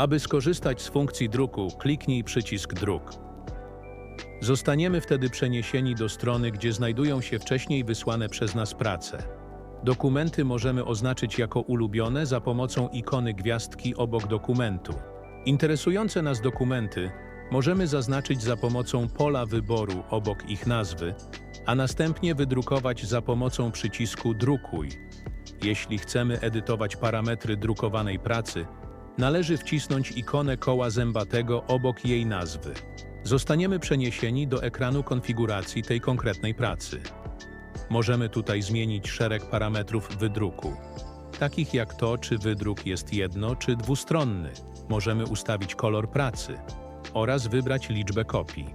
Aby skorzystać z funkcji druku, kliknij przycisk Druk. Zostaniemy wtedy przeniesieni do strony, gdzie znajdują się wcześniej wysłane przez nas prace. Dokumenty możemy oznaczyć jako ulubione za pomocą ikony gwiazdki obok dokumentu. Interesujące nas dokumenty możemy zaznaczyć za pomocą pola wyboru obok ich nazwy, a następnie wydrukować za pomocą przycisku Drukuj. Jeśli chcemy edytować parametry drukowanej pracy, należy wcisnąć ikonę koła zębatego obok jej nazwy. Zostaniemy przeniesieni do ekranu konfiguracji tej konkretnej pracy. Możemy tutaj zmienić szereg parametrów wydruku, takich jak to, czy wydruk jest jedno- czy dwustronny. Możemy ustawić kolor pracy oraz wybrać liczbę kopii.